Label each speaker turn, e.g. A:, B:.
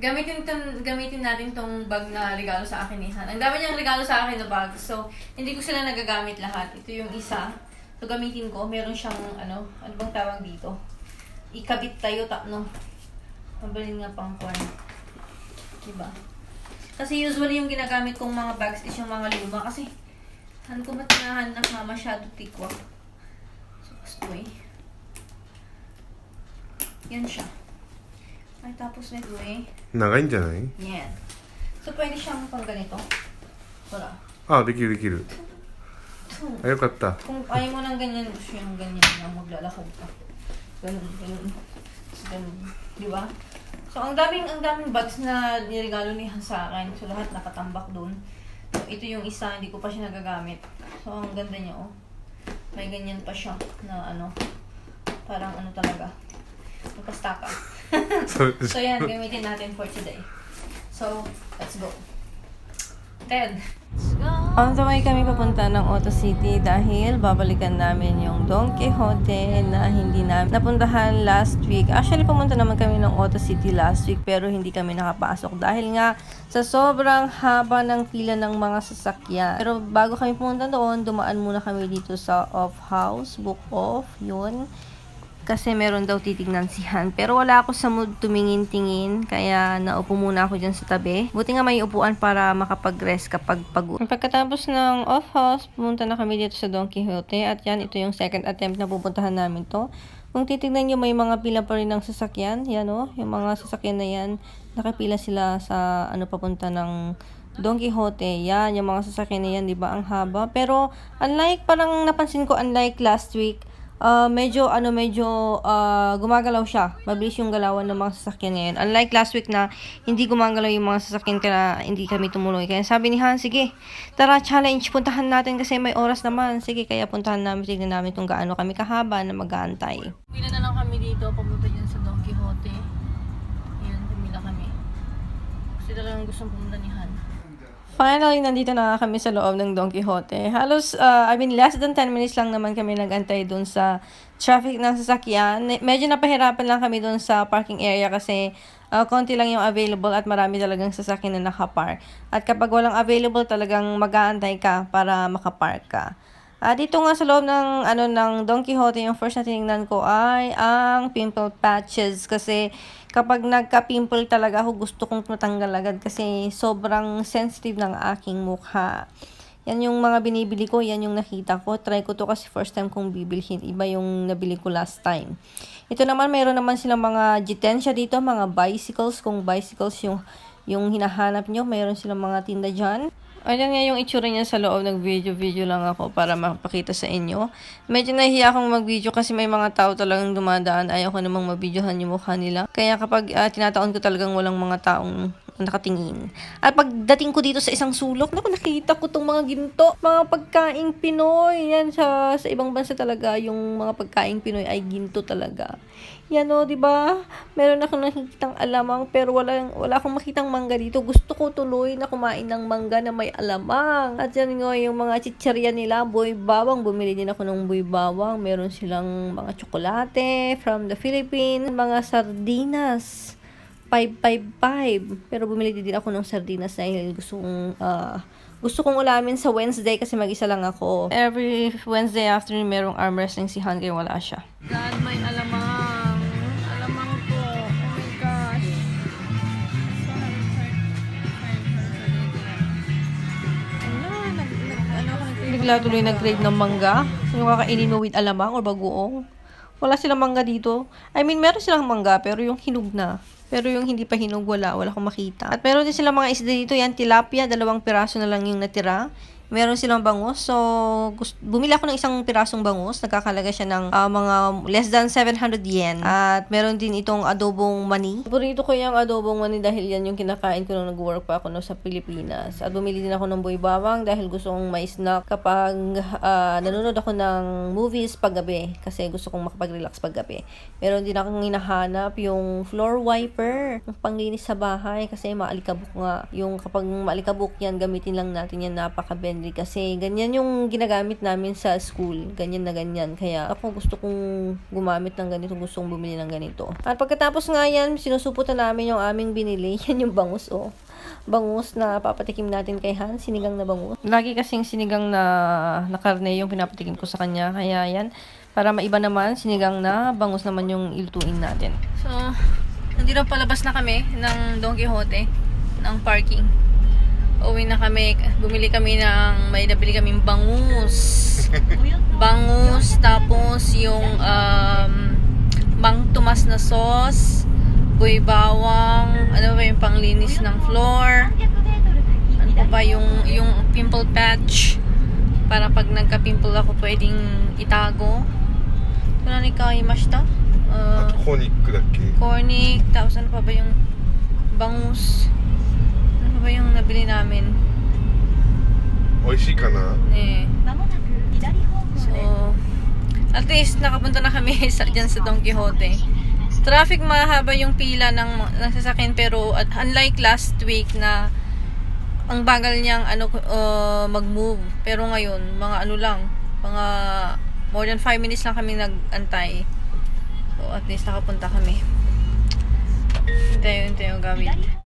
A: Gamitin, tong, gamitin natin tong bag na regalo sa akin ni Han. Ang dami niyang regalo sa akin na bag. So, hindi ko sila nagagamit lahat. Ito yung isa. So, gamitin ko. Meron siyang, ano, ano bang tawag dito? Ikabit tayo, ta, no? Mabalin nga pang kwan. Diba? Kasi usually yung ginagamit kong mga bags is yung mga luma. Kasi, han ko matinahan na nga masyado tikwa. So, gusto eh. Yan siya. Ay, tapos nito eh.
B: 長いんじゃない
A: Yan. So, pwede siyang pang ganito. Wala.
B: あできるできるあよかった
A: Kung ayaw mo ng ganyan, gusto yung ganyan na maglalakad ka. Ganun, ganun. So, ganun. Di ba? So, ang daming, ang daming bags na niregalo ni Han sa akin. So, lahat nakatambak doon. So, ito yung isa, hindi ko pa siya nagagamit. So, ang ganda niya, oh. May ganyan pa siya na ano, parang ano talaga. Magkastaka.
B: そう
A: So yan, gamitin natin for today. So, let's go. Ted. On the way kami papunta ng Auto City dahil babalikan namin yung Don Quixote na hindi namin napuntahan last week. Actually, pumunta naman kami ng Auto City last week pero hindi kami nakapasok dahil nga sa sobrang haba ng pila ng mga sasakyan. Pero bago kami pumunta doon, dumaan muna kami dito sa off house, book off, yun kasi meron daw titignan si Han. Pero wala ako sa mood tumingin-tingin, kaya naupo muna ako dyan sa tabi. Buti nga may upuan para makapag-rest kapag pagod. Pagkatapos ng off-house, pumunta na kami dito sa Don Quixote at yan, ito yung second attempt na pupuntahan namin to. Kung titignan nyo, may mga pila pa rin ng sasakyan. Yan o, yung mga sasakyan na yan, nakapila sila sa ano papunta ng Don Quixote. Yan, yung mga sasakyan na yan, di ba? Ang haba. Pero, unlike, parang napansin ko, unlike last week, uh, medyo ano medyo uh, gumagalaw siya. Mabilis yung galawan ng mga sasakyan ngayon. Unlike last week na hindi gumagalaw yung mga sasakyan kaya hindi kami tumuloy. Kaya sabi ni Han, sige, tara challenge, puntahan natin kasi may oras naman. Sige, kaya puntahan namin, tignan namin kung gaano kami kahaba na mag-aantay. Pila na lang kami dito, papunta dyan sa Don Quixote. Yan, pumila kami. Kasi talagang gustong pumunta ni Han. Finally, nandito na kami sa loob ng Don Quixote. Halos, uh, I mean, less than 10 minutes lang naman kami nagantay dun sa traffic ng sasakyan. Medyo napahirapan lang kami dun sa parking area kasi uh, konti lang yung available at marami talagang sasakyan na nakapark. At kapag walang available, talagang mag-aantay ka para makapark ka. Ah, dito nga sa loob ng ano ng Don Quixote, yung first na tinignan ko ay ang pimple patches kasi kapag nagka-pimple talaga ako gusto kong matanggal agad kasi sobrang sensitive ng aking mukha. Yan yung mga binibili ko, yan yung nakita ko. Try ko to kasi first time kong bibilhin. Iba yung nabili ko last time. Ito naman, meron naman silang mga jitensya dito, mga bicycles. Kung bicycles yung, yung hinahanap nyo, meron silang mga tinda dyan. Ayan nga yung itsura niya sa loob. Nag-video-video lang ako para mapakita sa inyo. Medyo nahiya akong mag-video kasi may mga tao talagang dumadaan. Ayaw ko namang mabidyohan yung mukha nila. Kaya kapag uh, tinataon ko talagang walang mga taong nakatingin. At pagdating ko dito sa isang sulok, naku, nakita ko tong mga ginto, mga pagkaing Pinoy. Yan sa, sa ibang bansa talaga, yung mga pagkaing Pinoy ay ginto talaga. Yan o, di ba? Meron ako nakikitang alamang pero wala, wala akong makitang mangga dito. Gusto ko tuloy na kumain ng mangga na may alamang. At yan nga yung mga chichirya nila, boy bawang. Bumili din ako ng boy bawang. Meron silang mga tsokolate from the Philippines. Mga sardinas. 555. Pero bumili din ako ng sardinas dahil gusto kong, ah, gusto kong ulamin sa Wednesday kasi mag-isa lang ako. Every Wednesday afternoon, merong arm wrestling si Han kaya wala siya. God, may alamang. Bigla tuloy nag-grade ng mangga. Yung kakainin mo with alamang or bagoong. Wala silang mangga dito. I mean, meron silang mangga, pero yung hinog na. Pero yung hindi pa hinog, wala. Wala akong makita. At meron din silang mga isda dito. Yan, tilapia. Dalawang piraso na lang yung natira. Meron silang bangus. So, bumili ako ng isang pirasong bangus. Nagkakalaga siya ng ah, mga less than 700 yen. At meron din itong adobong mani. Paborito ko yung adobong mani dahil yan yung kinakain ko nung nag-work pa ako no, sa Pilipinas. At bumili din ako ng boy bawang dahil gusto kong may snack kapag ah, nanonood ako ng movies paggabi. Kasi gusto kong makapag-relax paggabi. Meron din akong hinahanap yung floor wiper. Yung panglinis sa bahay kasi maalikabok nga. Yung kapag maalikabok yan, gamitin lang natin yan napaka-bendy binili kasi ganyan yung ginagamit namin sa school. Ganyan na ganyan. Kaya ako gusto kong gumamit ng ganito. Gusto kong bumili ng ganito. At pagkatapos nga yan, sinusuputan namin yung aming binili. Yan yung bangus, oh. Bangus na papatikim natin kay Han. Sinigang na bangus. Lagi kasing sinigang na, na karne yung pinapatikim ko sa kanya. Kaya yan, para maiba naman, sinigang na bangus naman yung ilutuin natin. So, nandito palabas na kami ng Don Quixote ng parking. Uwi na kami. Bumili kami ng, may nabili kaming bangus. bangus, tapos yung um, Mang Tomas na sauce, buy bawang, ano ba yung panglinis ng floor, ano pa ba yung, yung pimple patch, para pag nagka-pimple ako pwedeng itago. Ito na ni Kaimashita.
B: あ
A: Uh,
B: とコニックだっけ
A: cornic, tapos ano pa ba yung bangus. ba yung nabili namin?
B: Oishi ka na?
A: Eh. So, at least nakapunta na kami sa, dyan sa Don Quixote. Traffic mahaba yung pila ng, ng sasakyan pero at, unlike last week na ang bagal niyang ano uh, mag-move. Pero ngayon, mga ano lang, mga more than 5 minutes lang kami nag-antay. So, at least nakapunta kami. Ito yung, ito yung gawin.